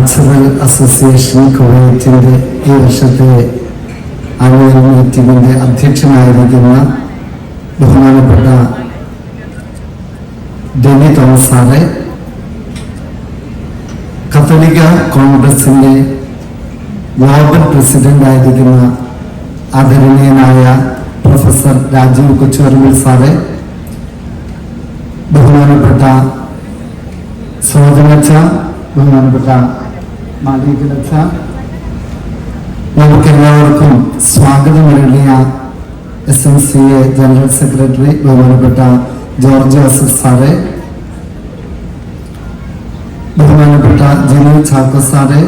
Cultural association കുവൈറ്റിന്റെ ഈ വർഷത്തെ annual മീറ്റിംഗിന്റെ അധ്യക്ഷനായിരിക്കുന്ന ബഹുമാനപ്പെട്ട ഡെനി തോമസ് സാറെ കത്തോലിക്ക കോൺഗ്രസിന്റെ ഗ്ലോബൽ പ്രസിഡന്റ് ആയിരിക്കുന്ന ആദരണീയനായ പ്രൊഫസർ രാജീവ് കൊച്ചുവർമ്മൽ സാറെ ബഹുമാനപ്പെട്ട സോദനച്ച ബഹുമാനപ്പെട്ട മാലികലച്ച നമുക്കെല്ലാവർക്കും സ്വാഗതം നൽകിയ S M C A general secretary ബഹുമാനപ്പെട്ട ജോർജ് ജോസഫ് സാറെ ബഹുമാനപ്പെട്ട ജിനു ചാക്കോ സാറെ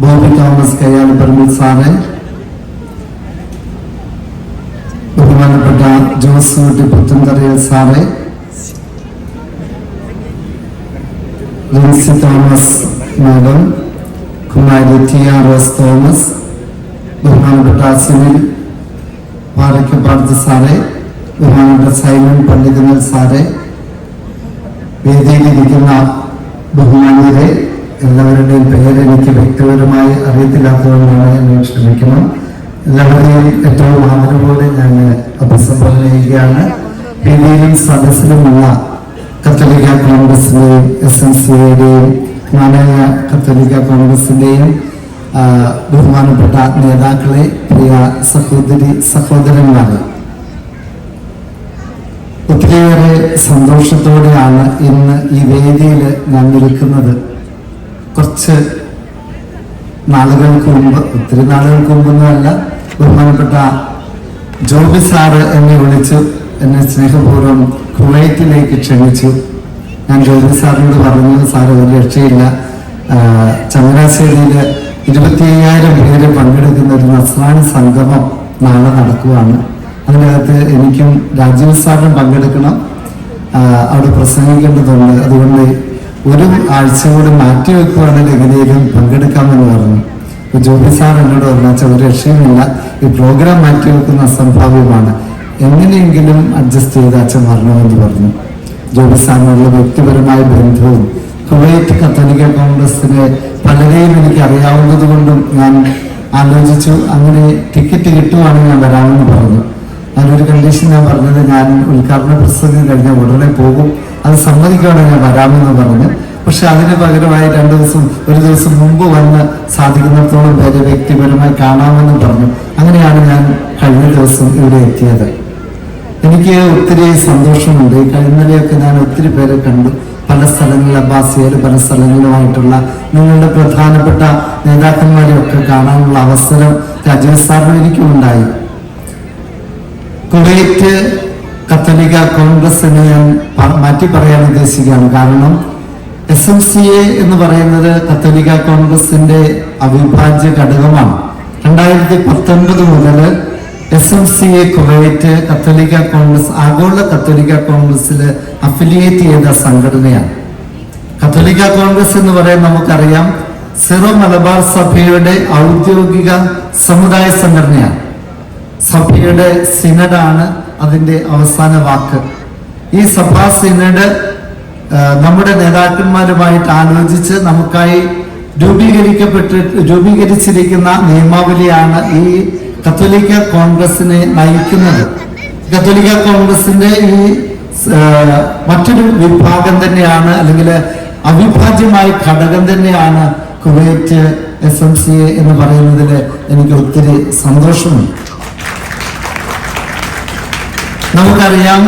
ബോബി തോമസ് കയ്യാളി പറമ്പിൽ സാറെ ബഹുമാനപ്പെട്ട ജോസ് കുട്ടി പുത്തൻതറയൽ സാറെ Lincy Thomas madam Kumari T R S Thomas ബഹുമാനപ്പെട്ട സുനിൽ പാറയ്ക്കപ്പാടത്ത് സാറേ ബഹുമാനപ്പെട്ട സൈമൺ പണ്ഡിതനൽ സാറെ വേദിയിലിരിക്കുന്ന ബഹുമാനിയരെ എല്ലാവരുടെയും പേര് എനിക്ക് വ്യക്തിപരമായി അറിയത്തില്ലാത്തതുകൊണ്ടാണ് ഞാൻ ക്ഷമിക്കണം. എല്ലാവരെയും ഏറ്റവും ആദരവോടെ ഞാൻ അഭിസംബോധന ചെയ്യുകയാണ്. വേദിയിലും സദസ്സിലുമുള്ള കത്തോലിക്ക കോൺഗ്രസിന്റെയും എസ് എൻ സിയുടെയും നാണയ കത്തോലിക്ക കോൺഗ്രസിന്റെയും ബഹുമാനപ്പെട്ട നേതാക്കളെ പ്രിയ സഹോദരി സഹോദരന്മാരെ. ഒത്തിരിയേറെ സന്തോഷത്തോടെയാണ് ഇന്ന് ഈ വേദിയിൽ ഞാൻ നിൽക്കുന്നത്. കുറച്ച് നാളുകൾക്ക് മുമ്പ് ഒത്തിരി നാളുകൾക്ക് മുമ്പൊന്നുമല്ല ബഹുമാനപ്പെട്ട ജോബി സാറ് എന്നെ വിളിച്ചു എന്നെ സ്നേഹപൂർവം കുവൈറ്റിലേക്ക് ക്ഷണിച്ചു. ഞാൻ ജ്യോതി സാറിനോട് പറഞ്ഞു സാർ ഒരു രക്ഷയില്ല. ചങ്ങനാശ്ശേരിയിൽ ഇരുപത്തി അയ്യായിരം പേര് പങ്കെടുക്കുന്ന ഒരു നസ്രാണി സംഗമം നാളെ നടക്കുവാണ്. അതിനകത്ത് എനിക്കും രാജീവ് സാറിനും പങ്കെടുക്കണം. അവിടെ പ്രസംഗിക്കേണ്ടതുണ്ട്. അതുകൊണ്ട് ഒരു ആഴ്ച കൂടി മാറ്റി വെക്കുവാണെങ്കിൽ എങ്ങനെയും പങ്കെടുക്കാമെന്ന് പറഞ്ഞു. ജോബി സാർ എന്നോട് പറഞ്ഞാൽ ഒരു രക്ഷയുമില്ല. ഈ പ്രോഗ്രാം മാറ്റി വെക്കുന്ന അസംഭാവ്യമാണ് എങ്ങനെയെങ്കിലും അഡ്ജസ്റ്റ് ചെയ്ത് അച്ഛൻ വരണമെന്ന് പറഞ്ഞു. ജോബി സാറിനുള്ള വ്യക്തിപരമായ ബന്ധവും കുവൈറ്റ് കത്തോലിക്ക കോൺഗ്രസിനെ പലരെയും എനിക്ക് അറിയാവുന്നത് കൊണ്ടും ഞാൻ ആലോചിച്ചു. അങ്ങനെ ടിക്കറ്റ് കിട്ടുവാണെങ്കിൽ ഞാൻ വരാമെന്ന് പറഞ്ഞു. അതിനൊരു കണ്ടീഷൻ ഞാൻ പറഞ്ഞത് ഞാൻ ഉദ്ഘാടന പ്രസംഗം കഴിഞ്ഞാൽ ഉടനെ പോകും. അത് സമ്മതിക്കുകയാണെങ്കിൽ ഞാൻ വരാമെന്ന് പറഞ്ഞു. പക്ഷെ അതിന് പകരമായി രണ്ടു ദിവസം ഒരു ദിവസം മുമ്പ് വന്ന് സാധിക്കുന്നിടത്തോളം പേരെ വ്യക്തിപരമായി കാണാമെന്ന് പറഞ്ഞു. അങ്ങനെയാണ് ഞാൻ കഴിഞ്ഞ ദിവസം ഇവിടെ എത്തിയത്. എനിക്ക് ഒത്തിരി സന്തോഷമുണ്ട്. കഴിഞ്ഞിടെയൊക്കെ ഞാൻ ഒത്തിരി പേരെ കണ്ടു. പല സ്ഥലങ്ങളിൽ അബ്ബാസിയയിൽ പല സ്ഥലങ്ങളിലുമായിട്ടുള്ള നിങ്ങളുടെ പ്രധാനപ്പെട്ട നേതാക്കന്മാരെയൊക്കെ കാണാനുള്ള അവസരം രാജീവ് സാറിന് എനിക്കും ഉണ്ടായി കുവൈറ്റ് കത്തോലിക്ക കോൺഗ്രസിനെ ഞാൻ മാറ്റി പറയാൻ ഉദ്ദേശിക്കുകയാണ്. കാരണം എസ് എം സി എ എന്ന് പറയുന്നത് കത്തോലിക്ക കോൺഗ്രസിന്റെ അവിഭാജ്യ ഘടകമാണ്. രണ്ടായിരത്തി പത്തൊൻപത് മുതൽ S M C A Kuwait കത്തോലിക്ക കോൺഗ്രസ് ആഗോള കത്തോലിക്ക കോൺഗ്രസിൽ അഫിലിയേറ്റ് ചെയ്ത സംഘടനയാണ്. കത്തോലിക്ക കോൺഗ്രസ് എന്ന് പറയാൻ നമുക്കറിയാം സിറോ മലബാർ സഭയുടെ ഔദ്യോഗിക സമുദായ സംഘടനയാണ്. സഭയുടെ സിനഡാണ് അതിന്റെ അവസാന വാക്ക്. ഈ സഭാ സിനഡ് നമ്മുടെ നേതാക്കന്മാരുമായിട്ട് ആലോചിച്ച് നമുക്കായി രൂപീകരിക്കപ്പെട്ട് രൂപീകരിച്ചിരിക്കുന്ന നിയമാവലിയാണ് ഈ കത്തോലിക്ക കോൺഗ്രസിനെ നയിക്കുന്നത്. കത്തോലിക്ക കോൺഗ്രസിന്റെ ഈ മറ്റൊരു വിഭാഗം തന്നെയാണ് അല്ലെങ്കിൽ അവിഭാജ്യമായ ഘടകം തന്നെയാണ് കുവൈറ്റ് എസ് എം സി എന്ന് പറയുന്നതിൽ എനിക്ക് ഒത്തിരി സന്തോഷമുണ്ട്. നമുക്കറിയാം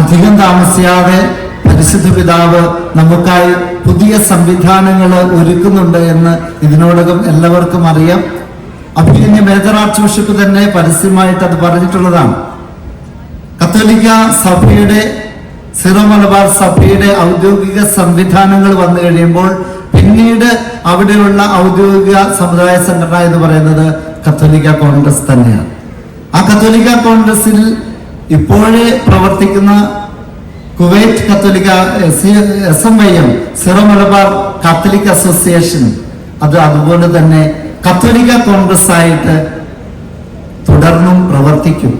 അധികം താമസിയാതെ പരിശുദ്ധ പിതാവ് നമുക്കായി പുതിയ സംവിധാനങ്ങൾ ഒരുക്കുന്നുണ്ട് എന്ന് ഇതിനോടകം എല്ലാവർക്കും അറിയാം. അഭിനന്യ മേജർ ആർച്ച് ബിഷപ്പ് തന്നെ പരസ്യമായിട്ട് അത് പറഞ്ഞിട്ടുള്ളതാണ്. കത്തോലിക്ക സഭയുടെ സിറോ മലബാർ സഭയുടെ ഔദ്യോഗിക സംവിധാനങ്ങൾ വന്നു കഴിയുമ്പോൾ പിന്നീട് അവിടെയുള്ള ഔദ്യോഗിക സമുദായ സംഘടന എന്ന് പറയുന്നത് കത്തോലിക്ക കോൺഗ്രസ് തന്നെയാണ്. ആ കത്തോലിക്ക കോൺഗ്രസിൽ ഇപ്പോഴേ പ്രവർത്തിക്കുന്ന കുവൈറ്റ് കത്തോലിക്ക S M Y M Syro Malabar Catholic Association അത് അതുപോലെ തന്നെ കത്തോലിക്ക കോൺഗ്രസ് ആയിട്ട് തുടർന്നും പ്രവർത്തിക്കും.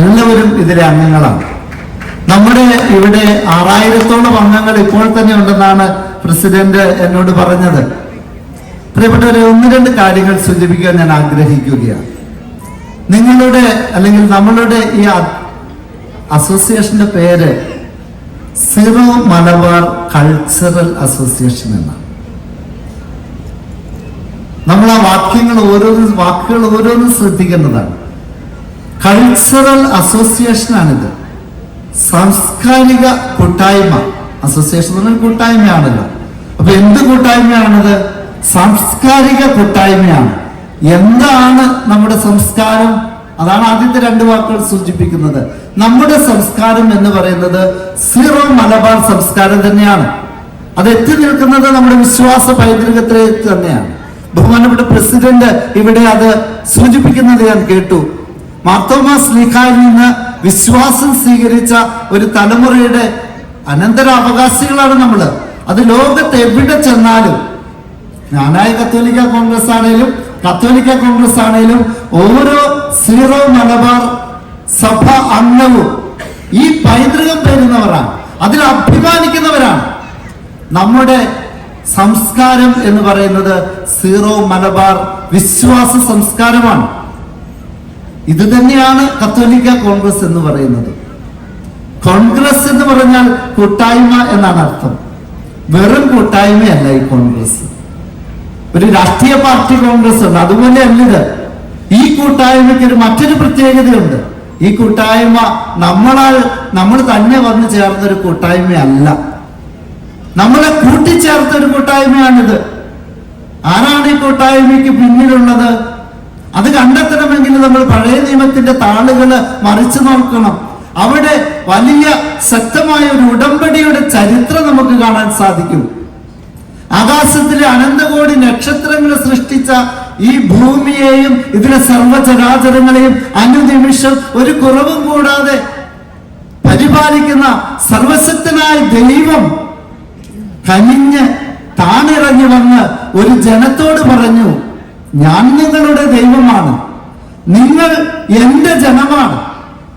എല്ലാവരും ഇതിലെ അംഗങ്ങളാണ്. നമ്മുടെ ഇവിടെ ആറായിരത്തോളം അംഗങ്ങൾ ഇപ്പോൾ തന്നെ ഉണ്ടെന്നാണ് പ്രസിഡന്റ് എന്നോട് പറഞ്ഞത്. പ്രിയപ്പെട്ടവരെ ഒന്ന് രണ്ട് കാര്യങ്ങൾ സൂചിപ്പിക്കാൻ ഞാൻ ആഗ്രഹിക്കുകയാണ്. നിങ്ങളുടെ അല്ലെങ്കിൽ നമ്മളുടെ ഈ അസോസിയേഷന്റെ പേര് സിറോ മലബാർ കൾച്ചറൽ അസോസിയേഷൻ എന്നാണ്. നമ്മൾ ആ വാക്യങ്ങൾ ഓരോന്ന് വാക്കുകൾ ഓരോന്നും ശ്രദ്ധിക്കേണ്ടതാണ്. കൾച്ചറൽ അസോസിയേഷനാണിത് സാംസ്കാരിക കൂട്ടായ്മ. അസോസിയേഷൻ എന്ന് പറഞ്ഞാൽ കൂട്ടായ്മയാണല്ലോ. അപ്പൊ എന്ത് കൂട്ടായ്മയാണത്? സാംസ്കാരിക കൂട്ടായ്മയാണ്. എന്താണ് നമ്മുടെ സംസ്കാരം? അതാണ് ആദ്യത്തെ രണ്ട് വാക്കുകൾ സൂചിപ്പിക്കുന്നത്. നമ്മുടെ സംസ്കാരം എന്ന് പറയുന്നത് സീറോ മലബാർ സംസ്കാരം തന്നെയാണ്. അത് എത്തി നിൽക്കുന്നത് നമ്മുടെ വിശ്വാസ പൈതൃകത്തിൽ തന്നെയാണ്. ബഹുമാനപ്പെട്ട പ്രസിഡന്റ് ഇവിടെ അത് സൂചിപ്പിക്കുന്നത് ഞാൻ കേട്ടു. മാർത്തോമാ സ്ലീഹായിൽ നിന്ന് വിശ്വാസം സ്വീകരിച്ച ഒരു തലമുറയുടെ അനന്തരാവകാശികളാണ് നമ്മൾ അത് ലോകത്ത് എവിടെ ചെന്നാലും ഞാനായ കത്തോലിക്ക കോൺഗ്രസ് ആണേലും കത്തോലിക്ക കോൺഗ്രസ് ആണേലും ഓരോ സീറോ മലബാർ സഭ അംഗവും ഈ പൈതൃകം പേരുന്നവരാണ്. അതിൽ അഭിമാനിക്കുന്നവരാണ്. നമ്മുടെ സംസ്കാരം എന്ന് പറയുന്നത് സീറോ മലബാർ വിശ്വാസ സംസ്കാരമാണ്. ഇത് തന്നെയാണ് കത്തോലിക്ക കോൺഗ്രസ് എന്ന് പറയുന്നത്. കോൺഗ്രസ് എന്ന് പറഞ്ഞാൽ കൂട്ടായ്മ എന്നാണ് അർത്ഥം. വെറും കൂട്ടായ്മയല്ല ഈ കോൺഗ്രസ്. ഒരു രാഷ്ട്രീയ പാർട്ടി കോൺഗ്രസ് ഉണ്ട് അതുപോലെ അല്ല ഇത്. ഈ കൂട്ടായ്മയ്ക്ക് ഒരു മറ്റൊരു പ്രത്യേകതയുണ്ട്. ഈ കൂട്ടായ്മ നമ്മളാൽ നമ്മൾ തന്നെ വന്ന് ചേർന്ന ഒരു കൂട്ടായ്മയല്ല. നമ്മളെ കൂട്ടിച്ചേർത്ത ഒരു കൂട്ടായ്മയാണിത്. ആരാണ് ഈ കൂട്ടായ്മയ്ക്ക് പിന്നിലുള്ളത്? അത് കണ്ടെത്തണമെങ്കിൽ നമ്മൾ പഴയ നിയമത്തിന്റെ താളുകൾ മറിച്ചു നോക്കണം. അവിടെ വലിയ ശക്തമായ ഒരു ഉടമ്പടിയുടെ ചരിത്രം നമുക്ക് കാണാൻ സാധിക്കും. ആകാശത്തിലെ അനന്തകോടി നക്ഷത്രങ്ങൾ സൃഷ്ടിച്ച ഈ ഭൂമിയെയും ഇതിലെ സർവചരാചരങ്ങളെയും അനുനിമിഷം ഒരു കുറവും കൂടാതെ പരിപാലിക്കുന്ന സർവശക്തനായ ദൈവം കനിഞ്ഞ് താണിറങ്ങി വന്ന് ഒരു ജനത്തോട് പറഞ്ഞു ഞാൻ നിങ്ങളുടെ ദൈവമാണ്. നിങ്ങൾ എന്റെ ജനമാണ്.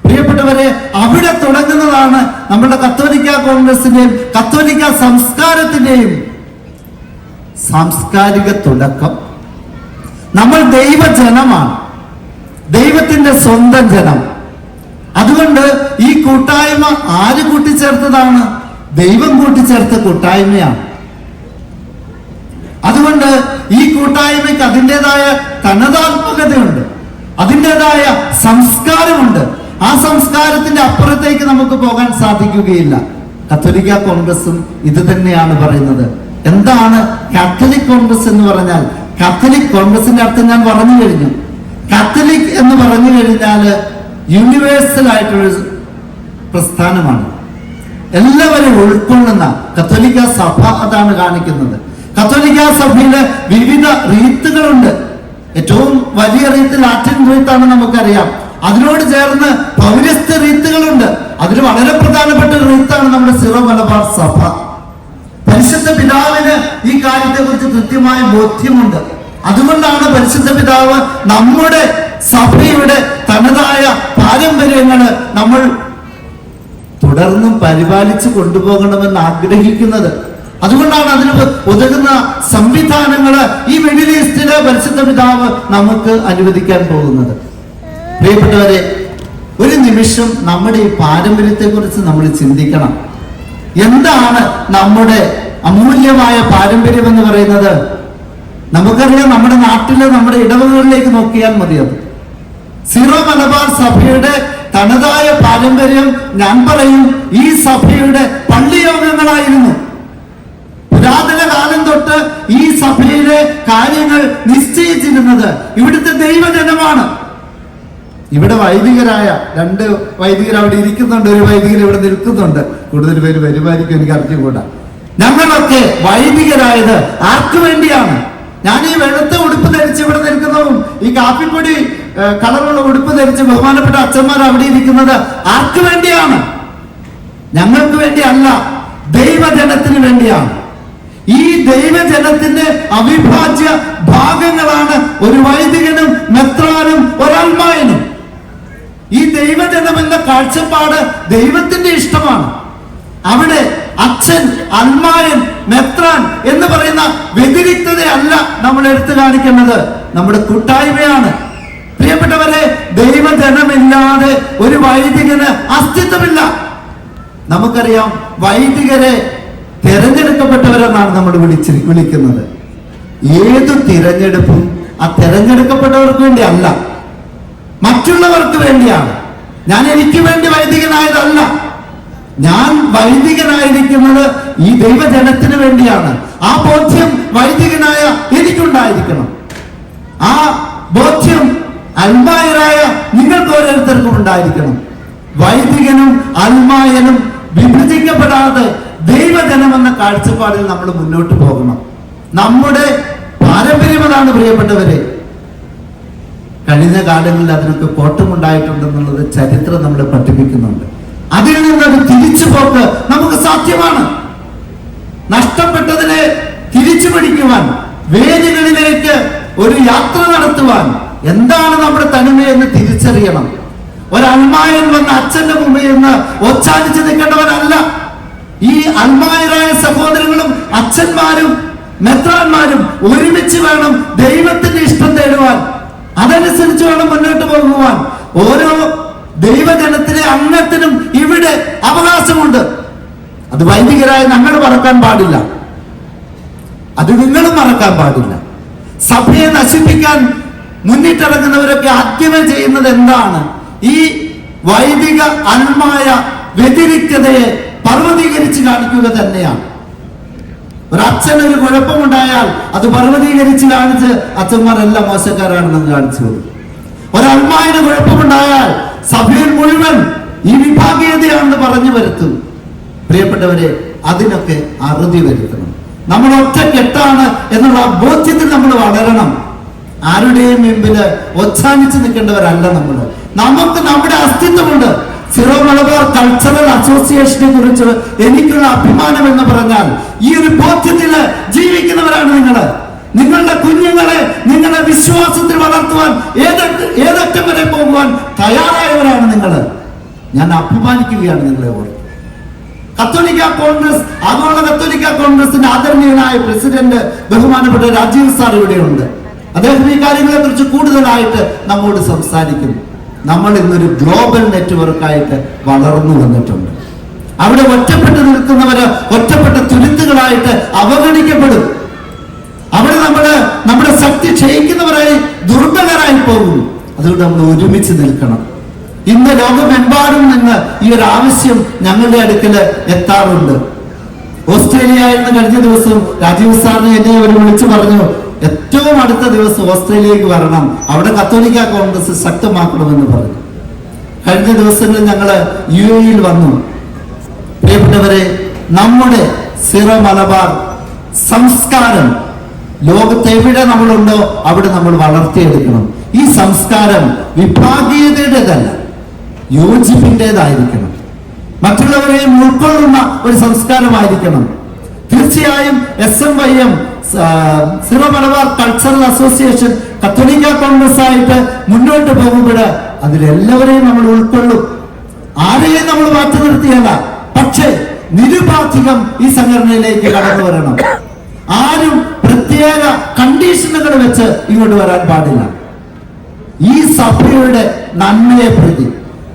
പ്രിയപ്പെട്ടവരെ അവിടെ തുടങ്ങുന്നതാണ് നമ്മുടെ കത്തോലിക്ക കോൺഗ്രസിന്റെയും കത്തോലിക്ക സംസ്കാരത്തിന്റെയും സാംസ്കാരിക തുടക്കം. നമ്മൾ ദൈവജനമാണ്. ദൈവത്തിന്റെ സ്വന്തം ജനം. അതുകൊണ്ട് ഈ കൂട്ടായ്മ ആര് കൂട്ടിച്ചേർത്തതാണ്? ദൈവം കൂട്ടിച്ചേർത്ത കൂട്ടായ്മയാണ്. അതുകൊണ്ട് ഈ കൂട്ടായ്മയ്ക്ക് അതിന്റെതായ തനതാത്മകതയുണ്ട്. അതിന്റെതായ സംസ്കാരമുണ്ട്. ആ സംസ്കാരത്തിന്റെ അപ്പുറത്തേക്ക് നമുക്ക് പോകാൻ സാധിക്കുകയില്ല. കത്തോലിക്ക കോൺഗ്രസും ഇത് തന്നെയാണ് പറയുന്നത്. എന്താണ് കാത്തലിക് കോൺഗ്രസ് എന്ന് പറഞ്ഞാൽ? കാത്തലിക് കോൺഗ്രസിന്റെ അർത്ഥം ഞാൻ പറഞ്ഞു കഴിഞ്ഞു. കാത്തലിക് എന്ന് പറഞ്ഞു കഴിഞ്ഞാൽ യൂണിവേഴ്സൽ ആയിട്ടുള്ള പ്രസ്ഥാനമാണ്. എല്ലാവരും ഉൾക്കൊള്ളുന്ന കത്തോലിക്ക സഭ അതാണ് കാണിക്കുന്നത്. കത്തോലിക്ക സഭയിൽ വിവിധ റീത്തുകളുണ്ട്. ഏറ്റവും വലിയ റീത്ത് ലാറ്റിൻ റീത്താണ് നമുക്കറിയാം. അതിനോട് ചേർന്ന് പൗരസ്ത്യ റീത്തുകളുണ്ട്. അതിൽ വളരെ പ്രധാനപ്പെട്ട റീത്താണ് നമ്മുടെ സിറോ മലബാർ സഭ. പരിശുദ്ധ പിതാവിന് ഈ കാര്യത്തെ കുറിച്ച് കൃത്യമായ ബോധ്യമുണ്ട്. അതുകൊണ്ടാണ് പരിശുദ്ധ പിതാവ് നമ്മുടെ സഭയുടെ തനതായ പാരമ്പര്യങ്ങൾ നമ്മൾ തുടർന്നും പരിപാലിച്ചു കൊണ്ടുപോകണമെന്ന് ആഗ്രഹിക്കുന്നത്. അതുകൊണ്ടാണ് അതിന് ഉതകുന്ന സംവിധാനങ്ങൾ ഈ മിഡിൽ ഈസ്റ്റിലെ പരിശുദ്ധ പിതാവ് നമുക്ക് അനുവദിക്കാൻ പോകുന്നത്. പ്രിയപ്പെട്ടവരെ ഒരു നിമിഷം നമ്മുടെ ഈ പാരമ്പര്യത്തെ കുറിച്ച് നമ്മൾ ചിന്തിക്കണം. എന്താണ് നമ്മുടെ അമൂല്യമായ പാരമ്പര്യം എന്ന് പറയുന്നത്? നമുക്കറിയാം നമ്മുടെ നാട്ടിലെ നമ്മുടെ ഇടവകളിലേക്ക് നോക്കിയാൽ മതി അത് സീറോ മലബാർ സഭയുടെ തനതായ പാരമ്പര്യം ഞാൻ പറയും ഈ സഭയുടെ പള്ളിയോഗങ്ങളായിരുന്നു. പുരാതന കാലം തൊട്ട് ഈ സഭയിലെ കാര്യങ്ങൾ നിശ്ചയിച്ചിരുന്നത് ഇവിടുത്തെ ദൈവജനമാണ്. ഇവിടെ വൈദികരായ രണ്ട് വൈദികർ അവിടെ ഇരിക്കുന്നുണ്ട് ഒരു വൈദികർ ഇവിടെ നിൽക്കുന്നുണ്ട്. കൂടുതൽ പേര് വരുമായിരിക്കും എനിക്ക് അറിഞ്ഞുകൂടാ. ഞങ്ങളൊക്കെ വൈദികരായത് ആർക്കു വേണ്ടിയാണ്? ഞാൻ ഈ വെളുത്ത ഉടുപ്പ് ധരിച്ച് ഇവിടെ നിൽക്കുന്നതും ഈ കാപ്പിപ്പൊടി കളറുള്ള ഉടുപ്പ് ധരിച്ച് ബഹുമാനപ്പെട്ട അച്ഛന്മാർ അവിടെ ഇരിക്കുന്നത് ആർക്കു വേണ്ടിയാണ്? ഞങ്ങൾക്ക് വേണ്ടിയല്ല ദൈവജനത്തിന് വേണ്ടിയാണ്. ഈ ദൈവജനത്തിന്റെ അവിഭാജ്യ ഭാഗങ്ങളാണ് ഒരു വൈദികനും മെത്രാനും ഒരാത്മായനും ഈ ദൈവജനം എന്ന കാഴ്ചപ്പാട് ദൈവത്തിന്റെ ഇഷ്ടമാണ്. അവിടെ അച്ഛൻ അൽമായൻ മെത്രാൻ എന്ന് പറയുന്ന വ്യതിരിക്തതയല്ല നമ്മൾ എടുത്തു കാണിക്കേണ്ടത്. നമ്മുടെ കൂട്ടായ്മയാണ് പ്രിയപ്പെട്ടവരെ ദൈവജനമില്ലാതെ ഒരു വൈദികന് അസ്തിത്വമില്ല. നമുക്കറിയാം വൈദികരെ തിരഞ്ഞെടുക്കപ്പെട്ടവരെന്നാണ് നമ്മൾ വിളിച്ച് വിളിക്കുന്നത്. ഏതു തിരഞ്ഞെടുപ്പും ആ തിരഞ്ഞെടുക്കപ്പെട്ടവർക്ക് വേണ്ടി അല്ല മറ്റുള്ളവർക്ക് വേണ്ടിയാണ്. ഞാൻ എനിക്ക് വേണ്ടി വൈദികനായതല്ല. ഞാൻ വൈദികനായിരിക്കുന്നത് ഈ ദൈവജനത്തിന് വേണ്ടിയാണ്. ആ ബോധ്യം വൈദികനായ എനിക്കുണ്ടായിരിക്കണം. ആ ബോധ്യം അൽമായരായ നിങ്ങൾക്ക് ഓരോരുത്തർക്കും ഉണ്ടായിരിക്കണം വൈദികനും അൽമായനും വിഭജിക്കപ്പെടാതെ ദൈവജനം എന്ന കാഴ്ചപ്പാടിൽ നമ്മൾ മുന്നോട്ട് പോകണം. നമ്മുടെ പാരമ്പര്യം അതാണ് പ്രിയപ്പെട്ടവരെ? കഴിഞ്ഞ കാലങ്ങളിൽ അതിനൊക്കെ കോട്ടമുണ്ടായിട്ടുണ്ടെന്നുള്ളത് ചരിത്രം നമ്മളെ പഠിപ്പിക്കുന്നുണ്ട്. അതിൽ തിരിച്ചു പോക്ക് നമുക്ക് സാധ്യമാണ്. നഷ്ടപ്പെട്ടതിനെ തിരിച്ചു പിടിക്കുവാൻ വേദികളിലേക്ക് ഒരു യാത്ര നടത്തുവാൻ എന്താണ് നമ്മുടെ തനിമയെന്ന് തിരിച്ചറിയണം. ഒരൽമായൻ വന്ന് അച്ഛന്റെ മുമ്പിൽ നിന്ന് ഒച്ചാനിച്ച് നിൽക്കേണ്ടവനല്ല. ഈ അൽമായരായ സഹോദരങ്ങളും അച്ഛന്മാരും മെത്രാന്മാരും ഒരുമിച്ച് വേണം ദൈവത്തിന്റെ ഇഷ്ടം തേടുവാൻ. അതനുസരിച്ച് വേണം മുന്നോട്ട് പോകുവാൻ. ഓരോ ദൈവജനത്തിലെ അംഗത്തിനും ഇവിടെ അവകാശമുണ്ട്. അത് വൈദികരായ ഞങ്ങൾ മറക്കാൻ പാടില്ല. അത് നിങ്ങളും മറക്കാൻ പാടില്ല. സഭയെ നശിപ്പിക്കാൻ മുന്നിട്ടിറങ്ങുന്നവരൊക്കെ ആദ്യമേ ചെയ്യുന്നത് എന്താണ്? ഈ വൈദിക അന്മായ വ്യതിരിക്തതയെ പർവതീകരിച്ച് കാണിക്കുക തന്നെയാണ്. ഒരു അച്ഛൻ ഒരു കുഴപ്പമുണ്ടായാൽ അത് പർവതീകരിച്ച് കാണിച്ച് അച്ഛന്മാരെല്ലാം മോശക്കാരാണെന്ന് കാണിച്ചു കൊടുക്കും. കുഴപ്പമുണ്ടായാൽ സഭയിൽ മുഴുവൻ ഈ വിഭാഗീയതയാണെന്ന് പറഞ്ഞു വരുത്തും. പ്രിയപ്പെട്ടവരെ അതിനൊക്കെ അറുതി വരുത്തണം. നമ്മൾ ഒറ്റ കെട്ടാണ് എന്നുള്ള ബോധ്യത്തിൽ നമ്മൾ വളരണം. ആരുടെയും മുമ്പിൽ ഒച്ചാനിച്ച് നിൽക്കേണ്ടവരല്ല നമ്മൾ നമുക്ക് നമ്മുടെ അസ്തിത്വമുണ്ട്. സിറോ മലബാർ കൾച്ചറൽ അസോസിയേഷനെ കുറിച്ച് എനിക്കുള്ള അഭിമാനം എന്ന് പറഞ്ഞാൽ ഈ ഒരു ബോധ്യത്തിൽ ജീവിക്കുന്നവരാണ് നിങ്ങൾ നിങ്ങളുടെ കുഞ്ഞുങ്ങളെ നിങ്ങളുടെ വിശ്വാസത്തിൽ വളർത്തുവാൻ ഏതൊക്കെ വരെ പോകുവാൻ തയ്യാറായവരാണ് നിങ്ങൾ. ഞാൻ അഭിമാനിക്കുകയാണ് നിങ്ങളെ ഓർത്ത് കത്തോലിക്ക കോൺഗ്രസ് ആഗോള കത്തോലിക്ക കോൺഗ്രസിന്റെ ആദരണീയനായ പ്രസിഡന്റ് ബഹുമാനപ്പെട്ട രാജീവ് സാർ ഇവിടെയുണ്ട്. അദ്ദേഹം ഈ കാര്യങ്ങളെ കുറിച്ച് കൂടുതലായിട്ട് നമ്മോട് സംസാരിക്കും നമ്മൾ ഇന്നൊരു ഗ്ലോബൽ നെറ്റ്വർക്കായിട്ട് വളർന്നു വന്നിട്ടുണ്ട്. അവിടെ ഒറ്റപ്പെട്ട് നിൽക്കുന്നവര് ഒറ്റപ്പെട്ട തുരുത്തുകളായിട്ട് അവഗണിക്കപ്പെടും. അവിടെ നമ്മൾ നമ്മുടെ ശക്തി ക്ഷയിക്കുന്നവരായി ദുർബലരായി പോകും അതുകൊണ്ട് നമ്മൾ ഒരുമിച്ച് നിൽക്കണം. ഇന്ന് ലോകമെമ്പാടും നിന്ന് ഈ ഒരു ആവശ്യം ഞങ്ങളുടെ അടുക്കൽ എത്താറുണ്ട്. ഓസ്ട്രേലിയ എന്ന് കഴിഞ്ഞ ദിവസം രാജീവ് സാറിനെ എന്നെ അവർ വിളിച്ചു പറഞ്ഞു ഏറ്റവും അടുത്ത ദിവസം ഓസ്ട്രേലിയക്ക് വരണം. അവിടെ കത്തോലിക്ക കോൺഗ്രസ് ശക്തമാക്കണമെന്ന് പറഞ്ഞു. കഴിഞ്ഞ ദിവസങ്ങളിൽ ഞങ്ങൾ യു എയിൽ വന്നു. പ്രിയപ്പെട്ടവരെ നമ്മുടെ സിറോ മലബാർ സംസ്കാരം ലോകത്തെവിടെ നമ്മളുണ്ടോ അവിടെ നമ്മൾ വളർത്തിയെടുക്കണം. ഈ സംസ്കാരം വിഭാഗീയതയുടേതല്ല യോജിപ്പിന്റെതായിരിക്കണം. മറ്റുള്ളവരെയും ഉൾക്കൊള്ളുന്ന ഒരു സംസ്കാരമായിരിക്കണം. തീർച്ചയായും S M Y M Syro Malabar cultural association കത്തോലിക്ക കോൺഗ്രസ് ആയിട്ട് മുന്നോട്ട് പോകുമ്പോൾ അതിലെല്ലാവരെയും നമ്മൾ ഉൾക്കൊള്ളും. ആരെയും നമ്മൾ മാറ്റി നിർത്തിയല്ല പക്ഷേ നിരുപാധികം ഈ സംഘടനയിലേക്ക് കടന്നു വരണം. ആരും പ്രത്യേക കണ്ടീഷനുകൾ വെച്ച് ഇങ്ങോട്ട് വരാൻ പാടില്ല. ഈ സഭയുടെ നന്മയെ പ്രതി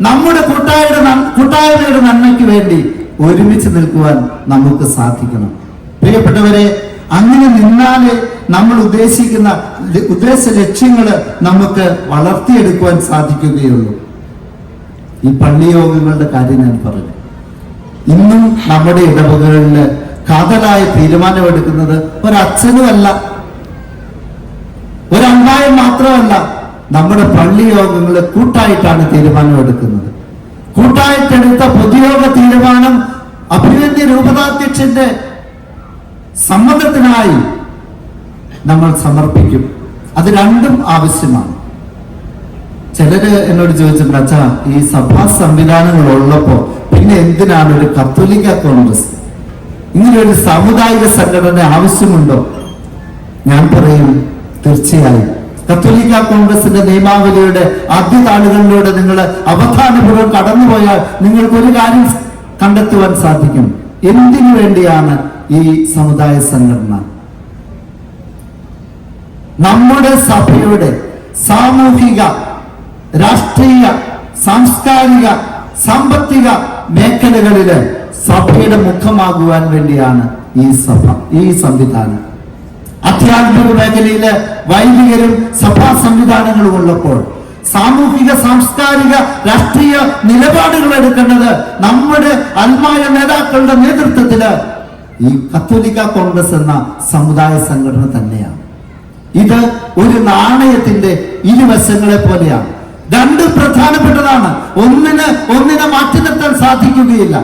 നമ്മുടെ കൂട്ടായുടെ കൂട്ടായ്മയുടെ നന്മയ്ക്ക് വേണ്ടി ഒരുമിച്ച് നിൽക്കുവാൻ നമുക്ക് സാധിക്കണം. പ്രിയപ്പെട്ടവരെ അങ്ങനെ നിന്നാലേ നമ്മൾ ഉദ്ദേശിക്കുന്ന ഉദ്ദേശ ലക്ഷ്യങ്ങൾ നമുക്ക് വളർത്തിയെടുക്കുവാൻ സാധിക്കുകയുള്ളൂ. ഈ പള്ളിയോഗങ്ങളുടെ കാര്യം ഞാൻ പറഞ്ഞു ഇന്നും നമ്മുടെ ഇടവകളിൽ കാതലായ തീരുമാനമെടുക്കുന്നത് ഒരച്ഛനുമല്ല. ഒരമ്പായം മാത്രമല്ല നമ്മുടെ പള്ളി യോഗങ്ങൾ കൂട്ടായിട്ടാണ് തീരുമാനമെടുക്കുന്നത്. കൂട്ടായിട്ടെടുത്ത പൊതുയോഗ തീരുമാനം അഭിവൃദ്ധി രൂപതാധ്യക്ഷന്റെ സമ്മതത്തിനായി നമ്മൾ സമർപ്പിക്കും. അത് രണ്ടും ആവശ്യമാണ്. ചിലര് എന്നോട് ചോദിച്ചിട്ടുണ്ട് അച്ഛാ ഈ സഭാ സംവിധാനങ്ങൾ ഉള്ളപ്പോ പിന്നെ എന്തിനാണ് ഒരു കത്തോലിക്ക കോൺഗ്രസ്? ഇങ്ങനെ ഒരു സാമുദായിക സംഘടന ആവശ്യമുണ്ടോ? ഞാൻ പറയും തീർച്ചയായും. കത്തോലിക്ക കോൺഗ്രസിന്റെ നിയമാവലിയുടെ ആദ്യ താളുകളിലൂടെ നിങ്ങൾ അവധാനപൂർവം കടന്നുപോയാൽ നിങ്ങൾക്ക് ഒരു കാര്യം കണ്ടെത്തുവാൻ സാധിക്കും. എന്തിനു വേണ്ടിയാണ് ഈ സമുദായ സംഘടന. നമ്മുടെ സഭയുടെ സാമൂഹിക രാഷ്ട്രീയ സാംസ്കാരിക സാമ്പത്തിക മേഖലകളിൽ സഭയുടെ മുഖമാകുവാൻ വേണ്ടിയാണ് ഈ സഭ ഈ സംവിധാനം. അധ്യാത്മിക മേഖലയിൽ വൈദികരും സഭാ സംവിധാനങ്ങളും ഉള്ളപ്പോൾ സാമൂഹിക സാംസ്കാരിക രാഷ്ട്രീയ നിലപാടുകൾ എടുക്കേണ്ടത് നമ്മുടെ അൽമായ നേതാക്കളുടെ നേതൃത്വത്തിൽ ഈ കത്തോലിക്ക കോൺഗ്രസ് എന്ന സമുദായ സംഘടന തന്നെയാണ്. ഇത് ഒരു നാണയത്തിന്റെ ഇരുവശങ്ങളെ പോലെയാണ്. രണ്ട് പ്രധാനപ്പെട്ടതാണ്. ഒന്നിന് ഒന്നിനെ മാറ്റി നിർത്താൻ സാധിക്കുകയില്ല.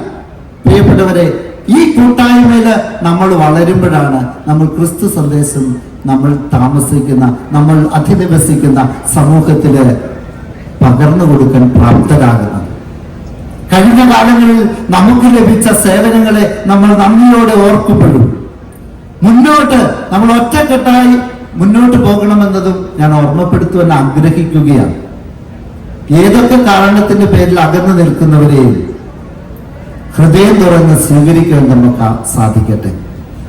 പ്രിയപ്പെട്ടവരെ ഈ കൂട്ടായ്മയിൽ നമ്മൾ വളരുമ്പോഴാണ് നമ്മൾ ക്രിസ്തു സന്ദേശം നമ്മൾ താമസിക്കുന്ന നമ്മൾ അധിനിവസിക്കുന്ന സമൂഹത്തിൽ പകർന്നു കൊടുക്കാൻ പ്രാപ്തരാകുന്നത്. കഴിഞ്ഞ കാലങ്ങളിൽ നമുക്ക് ലഭിച്ച സേവനങ്ങളെ നമ്മൾ നന്ദിയോടെ ഓർക്കപ്പെടും. മുന്നോട്ട് നമ്മൾ ഒറ്റക്കെട്ടായി മുന്നോട്ട് പോകണമെന്നതും ഞാൻ ഓർമ്മപ്പെടുത്തുവാൻ ആഗ്രഹിക്കുകയാണ്. ഏതൊക്കെ കാരണത്തിന്റെ പേരിൽ അകന്നു നിൽക്കുന്നവരെയും ഹൃദയം തുറന്ന് സ്വീകരിക്കാൻ നമുക്ക് സാധിക്കട്ടെ.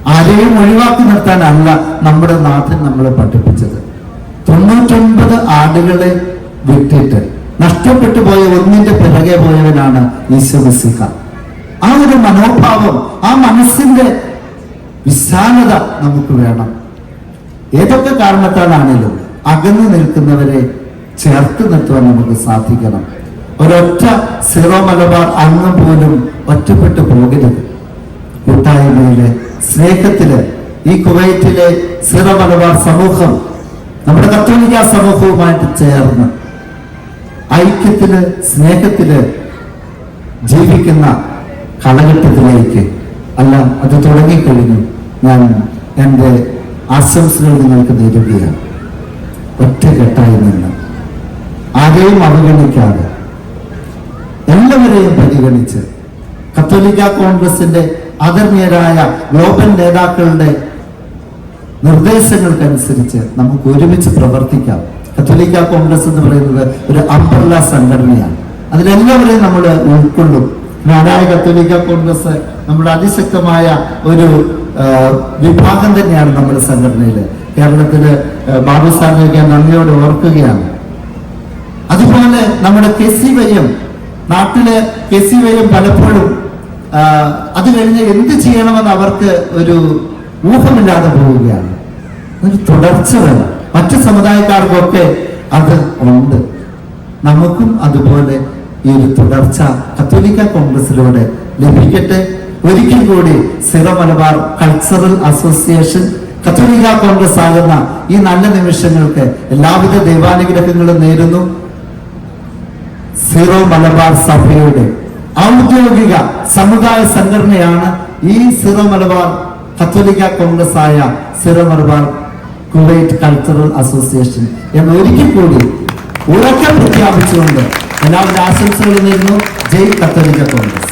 ആരെയും ഒഴിവാക്കി നിർത്താനല്ല നമ്മുടെ നാഥൻ നമ്മളെ പഠിപ്പിച്ചത്. തൊണ്ണൂറ്റൊൻപത് ആടുകളെ വിട്ടിട്ട് നഷ്ടപ്പെട്ടു പോയ ഒന്നിന്റെ പിറകെ പോയവനാണ് ഈശോ മിശിഹ. ആ ഒരു മനോഭാവം ആ മനസ്സിന്റെ വിശാലത നമുക്ക് വേണം. ഏതൊക്കെ കാരണത്താലാണെങ്കിലും അകന്നു നിൽക്കുന്നവരെ ചേർത്ത് നിർത്തുവാൻ നമുക്ക് സാധിക്കണം. ഒരൊറ്റ സീറോ മലബാർ അന്ന് പോലും ഒറ്റപ്പെട്ടു പോകരുത്. കൂട്ടായ്മയിലെ സ്നേഹത്തിൽ ഈ കുവൈറ്റിലെ സീറോ മലബാർ സമൂഹം നമ്മുടെ കത്തോലിക്ക സമൂഹവുമായിട്ട് ചേർന്ന് ഐക്യത്തിൽ സ്നേഹത്തിൽ ജീവിക്കുന്ന കാലഘട്ടത്തിലേക്ക് അല്ല അത് തുടങ്ങിക്കഴിഞ്ഞു. ഞാൻ എന്റെ ആശംസകൾ നിങ്ങൾക്ക് നേരുകയാണ്. ഒറ്റക്കെട്ടായി നിന്ന് ആരെയും അവഗണിക്കാതെ എല്ലാവരെയും പരിഗണിച്ച് കത്തോലിക്ക കോൺഗ്രസിന്റെ ആദരണീയരായ ഗ്ലോബൽ നേതാക്കളുടെ നിർദ്ദേശങ്ങൾക്കനുസരിച്ച് നമുക്ക് ഒരുമിച്ച് പ്രവർത്തിക്കാം. കത്തോലിക്ക കോൺഗ്രസ് എന്ന് പറയുന്നത് ഒരു അംബർല സംഘടനയാണ്. അതിലെല്ലാവരെയും നമ്മൾ ഉൾക്കൊള്ളും. നാടായ കത്തോലിക്ക കോൺഗ്രസ് നമ്മുടെ അതിശക്തമായ ഒരു വിഭാഗം തന്നെയാണ് നമ്മുടെ സംഘടനയിൽ കേരളത്തിൽ ബാബു സാറിനെയൊക്കെ നന്ദിയോട് ഓർക്കുകയാണ്. അതുപോലെ നമ്മുടെ കെ സി വൈഎം നാട്ടിലെ കെ സി വൈഎം പലപ്പോഴും അത് കഴിഞ്ഞ് എന്ത് ചെയ്യണമെന്ന് അവർക്ക് ഒരു ഊഹമില്ലാതെ പോവുകയാണ്. തുടർച്ച വേണം. മറ്റു സമുദായക്കാർക്കൊക്കെ അത് ഉണ്ട്. നമുക്കും അതുപോലെ ഈ ഒരു തുടർച്ച കത്തോലിക്ക കോൺഗ്രസിലൂടെ ലഭിക്കട്ടെ. ഒരിക്കൽ കൂടി സിറോ മലബാർ കൾച്ചറൽ അസോസിയേഷൻ കത്തോലിക്ക കോൺഗ്രസ് ആകുന്ന ഈ നല്ല നിമിഷങ്ങൾക്ക് എല്ലാവിധ ദൈവാനുഗ്രഹങ്ങളും നേരുന്നു. സിറോ മലബാർ സഭയുടെ ഔദ്യോഗിക സമുദായ സംഘടനയാണ് ഈ സിറോ മലബാർ കത്തോലിക്ക കോൺഗ്രസ് ആയ Syro Malabar Kuwait cultural association എന്ന് ഒരിക്കൽ കൂടി ഉറക്കം പ്രഖ്യാപിച്ചുകൊണ്ട് എല്ലാവരുടെ ആശംസകൾ നേരുന്നു. ജയ് കത്തോലിക്ക കോൺഗ്രസ്.